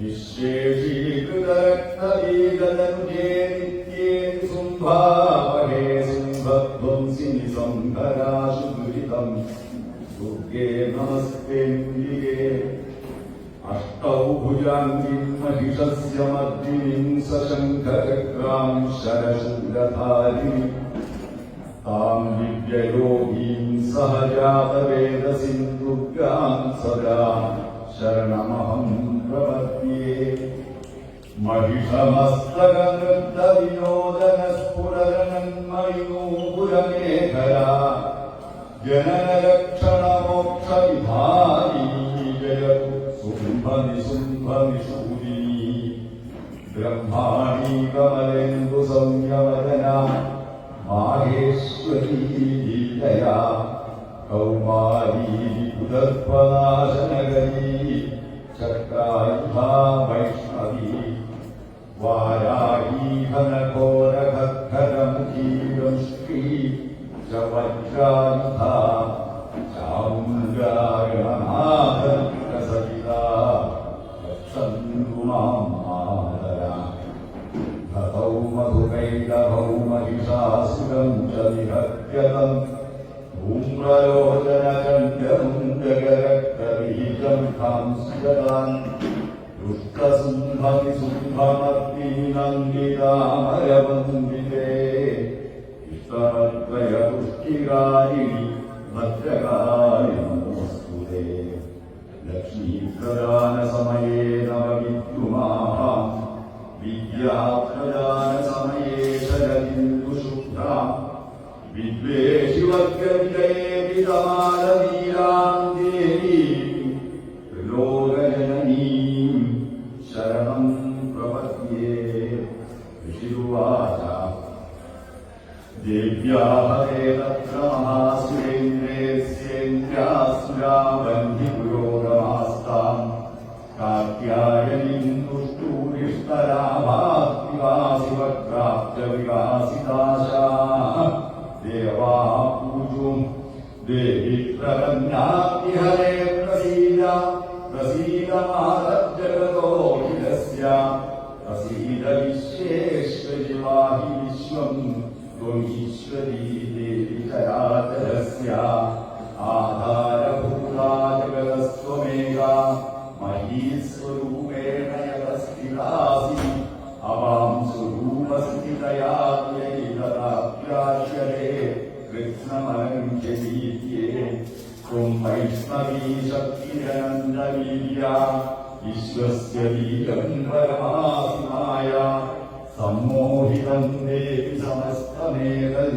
निःशेषीकृतरक्तबीजदनुजे नित्ये शुम्भावहे शुम्भध्वंसिनि सम्भराशुदुरितम् दुर्गे नमस्तेऽम्बिके अष्टौ भुजाङ्गिम् महिषस्य मर्दिनीम् सशङ्खचक्राम् शरशूलधारिणीम् तां दिव्ययोगीं सहजातवेदसिं दुर्गां सदा शरणमहं प्रपद्ये महिषमस्तगनृत्तविनोदनस्फुरनन्मयूपुरमेखला जननरक्षणमोक्षविधानी जयतु शुम्भनिशुम्भनिशूलिनी ब्रह्माणी कमलेन्दुसंयमदना माहेश्वरी लीलया चक्रायुधा वैष्णवी चकायुधा वंश्री च वज्रायुधा കണ്ഠം ധൂമ്രലോചന കണ്ഠമുണ്ടകരക്തബീജം ഹംസദാൻ ദുഷ്ടസുംഭമി സുംഭമർത്തിനന്ദിതാമരവന്ദിതേ ഇഷ്ടമത്രയ പുഷ്ടികാരിണി ഭദ്രകാരി നമോസ്തുതേ ലക്ഷ്മീപ്രധാന സമയേ നവകി त्वमीश्वरी देवि चराचरस्य आधारभूता जगतस्त्वमेका महीस्वरूपेण यतस्थितासि अवां स्वरूपस्थितया त्वयैतदाप्याश्यते कृत्स्नमलङ्घ्यदीत्ये त्वं वैष्णवी शक्तिरनन्दवीर्या विश्वस्य बीजं परमासि माया सम्मोहितं देवि समस्तमेतत् മേഘൽ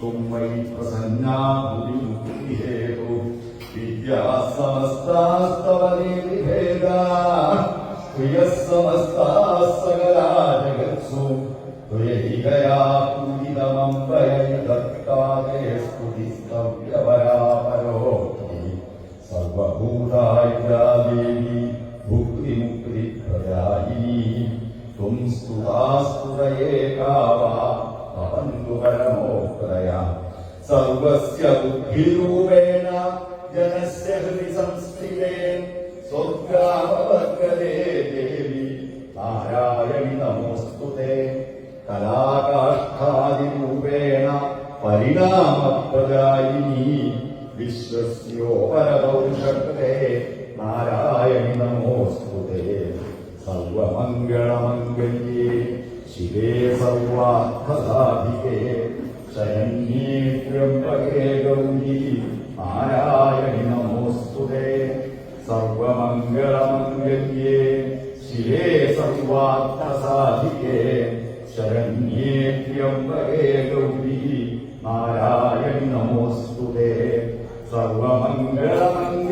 തുമ്മൈ പ്രസന്നാഭുവിമുക്തിഹേതു വിദ്യാസമസ്താസ്തവ ദേവിഭേദ പ്രിയസമസ്താ സകലാ ജഗത്സു ഹിരൂപേണ ജനസ്യ ഹൃദി സംസ്ഥിതേ സ്വർഗാമവർഗദേ ദേവി നാരായണി നമോസ്തുതേ. കലാകാഷ്ഠാദിരൂപേണ പരിണാമപ്രദായിനി വിശ്വസ്യോപരദൗഷക്തേ നാരായണി നമോസ്തുതേ. സർവമംഗളമംഗല്യേ ശിവേ സർവാർത്ഥസാധികേ ശരണ്യേ ത്രംബകേ നാരായണി നമോസ്തുതേ സർവമംഗളമംഗല്യേ ശിവേ സർവാർത്ഥസാധികേ ശരണ്യേ പ്രിയംബകേ ഗൗരി നാരായണി നമോസ്തുതേ സർവമംഗളമംഗ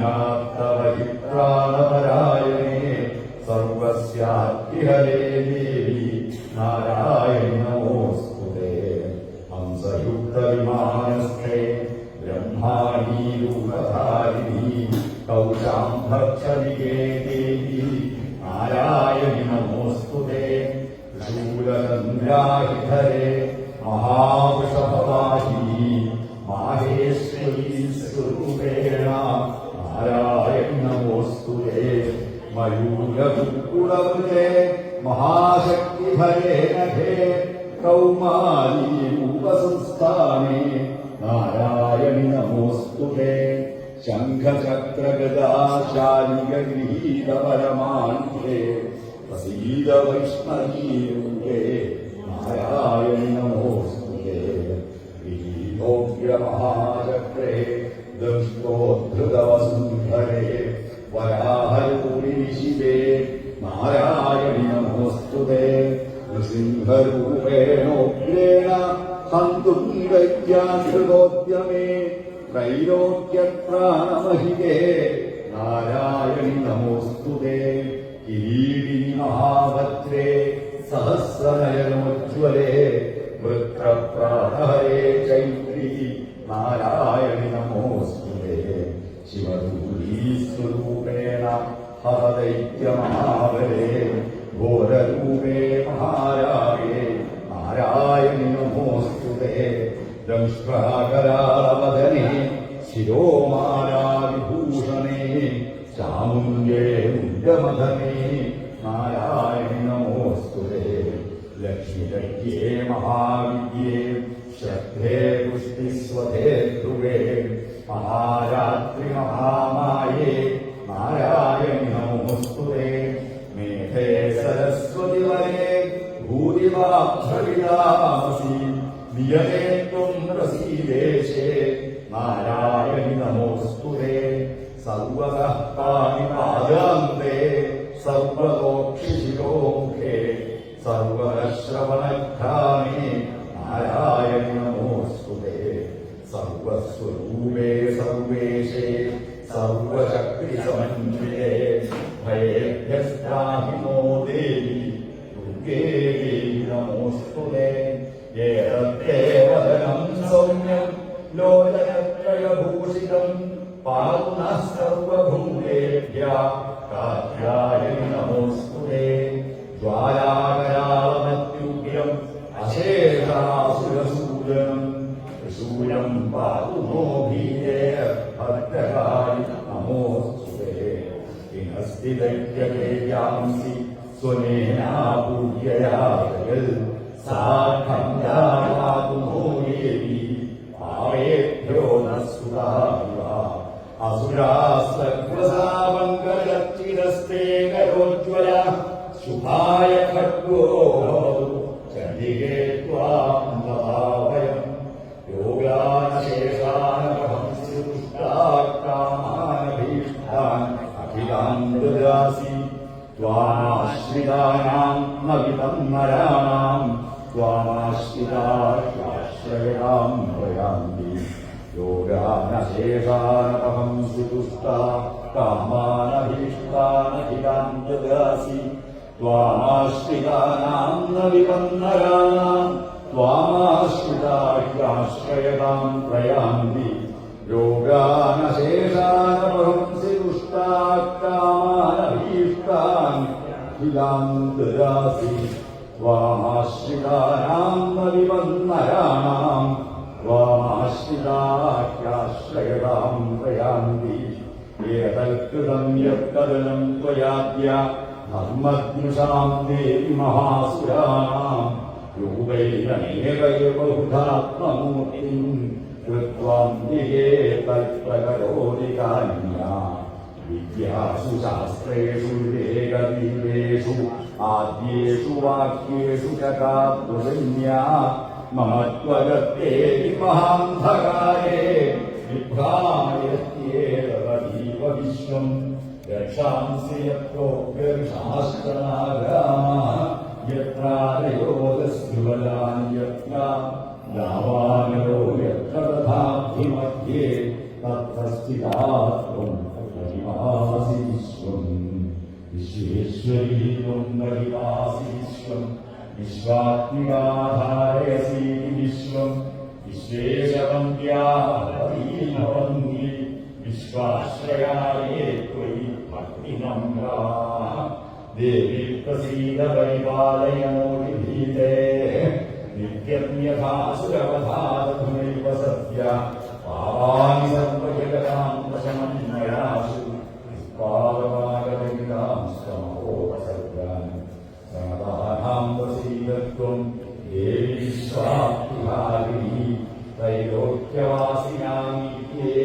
तव हि नारायण नमोऽस्तु ते। हंसयुक्तविमानस्थे ब्रह्माणी रूपधारिणी कौशाम्भक्षविगे देवी नारायणि नमोऽस्तु ते महा ശംഖചക്രഗദാശാലികഗൃഹീതപരമാണ്ഡേ പ്രസീത വൈഷ്ണവീരൂപേ നാരായണി നമോസ്തുതേ ഗൃഹീതോഗ്രമഹാചക്രേ ദംഷ്ടോദ്ധൃതവസുന്ധരേ വരാഹരൂപി ശിവേ നാരായണി നമോസ്തുതേ നൃസിംഹരൂപേണോഗ്രേണ ഹന്തും വൈദ്യാഹൃതോദ്യമേ ത്രൈലോക്യപ്രാണമഹിതേ നാരായണി നമോസ്തുതേ കിരീടിനി മഹാഭദ്രേ. സഹസ്രനയനോജ്വലേ വൃത്രപ്രാണഹരേ ചൈത്രി. നാരായണി ലക്ഷ്മിലക്ഷ്യേ മഹാവിദ്യേ ശ്രദ്ധേ പുഷ്ടിസ്വധേ ധ്രുവേ മഹാരാത്രി മഹാമായേ നാരായണി നമോസ്തുതേ മേഘേ സരസ്വതി വരേ ഭൂരിവാഭ്രവിതാമസി നിയതേ ത്വം പ്രസീദേശേ നാരായണി നമോസ്തുതേ സർവതഃ പാണിപാദാന്തേ സർവതോക്ഷിശിരോമുഖേ സർവശ്രവണഘ്രാമേ നാരായണി നമോസ്തുതേ സർവസ്വരൂപേ സർവേശേ സർവശക്തിസമന്വിതേ ഭയേഭ്യസ്ത്രാഹിനോ ദേവി ദുർഗേ ദേവി നമോസ്തുതേ ഏതത്തെ വദനം സൗമ്യം ലോചനത്രയഭൂഷിതം പാതുനഃ സർവഭൂതേഭ്യ കാത്യായനി നമോസ്തുതേ ജ്വാലാകരാളമത്യുഗ്രം ത്രിശൂലം പാതു നോ ഭീരേ ഭദ്രകാരി നമോസ്തുതേ കിമസ്തി ദൈത്യവേദ്യാംസി സ്വനേനാ പൂജ്യയാ ജഗൽ സാഖം ജാതു നോ ദേവി പാവേഭ്യോ ന സുതാവിവ അസുരാസ്വസാവങ്കലച്ചിരസ്തേ കരോജ്വല ശുഭായ सुदुष्टा कामानभीष्टानखिलाञ्जदासि त्वामाश्रितानाम् न विपन्नराणाम् त्वामाश्रिता ह्याश्रयताम् प्रयान्ति योगानशेषानमहंसि दुष्टाः कामानभीष्टान् खिलाम् ददासि त्वामाश्रितानाम् न विपन्नराणाम् त्वामाश्रिताख्याश्रयतां प्रयान्ति एतत्कृतं यत्कदनं त्वयाद्य धर्मद्युषाम् देवि महासुराणाम् रूपैरनेकैव बहुधात्ममूर्तिम् कृत्वाम् दिये तत्प्रकरोति कान्या विद्यासु शास्त्रेषु विवेकदीपेषु आद्येषु वाक्येषु च മമത്വരത്തെ മഹാന്ധകാരേ വിഭ്രായത്യേവീവ വിശ്വം രക്ഷാംസി യോജസ്വലാന്യോ യത്ര. തഥാഭിമധ്യേ തസ്ഥിതാത്വം പ്രതിമാസി വിശ്വം വിശ്വേശ്വരീ ത്വം പ്രതിമാസി വിശ്വം വിശ്വാത്മിക आश्रयाये भक्तिनम्राः देवी प्रसीद परिपालय मोदिभीते नित्यं यथा सुरवधातुमेव सत्य पावानि सर्वजगतां प्रशमन्नयासु निष्पादमागमितां स्वमहोपसर्गानि प्रणतानां प्रसीदत्वं देवी स्वाप्तिहारिणी त्रैलोक्यवासिनामित्ये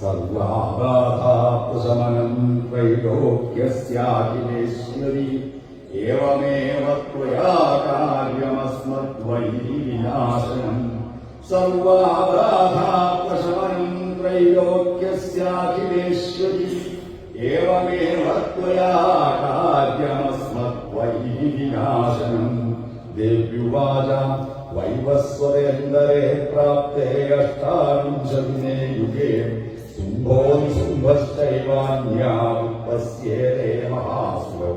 सर्वाबाधाप्रशमनम् त्रैलोक्यस्याखिलेश्वरि एवमेव त्वया कार्यमस्मद्वै विनाशनम् सर्वाबाधाप्रशमनम् त्रैलोक्यस्याखिलेश्वरि एवमेव त्वया कार्यमस्मद्वै विनाशनम् देव्युवाच वैवस्वरेन्दरे प्राप्ते अष्टाविंशतिने युगे शुम्भो निशुम्भश्चैवान्या विपस्येते महासुरौ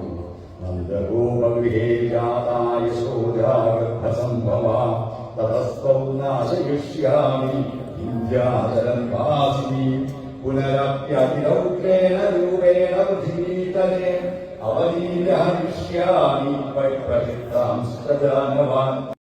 नन्दगोपगृहे जाता यशोदा गर्भसम्भवा ततस्तौ नाशयिष्यामि विन्द्याचलनिवासिनी पुनरप्यतिरौक्रेण रूपेण पृथिवीतले अवनीर्यहरिष्यामि प्रचित्तांश्च जानवान्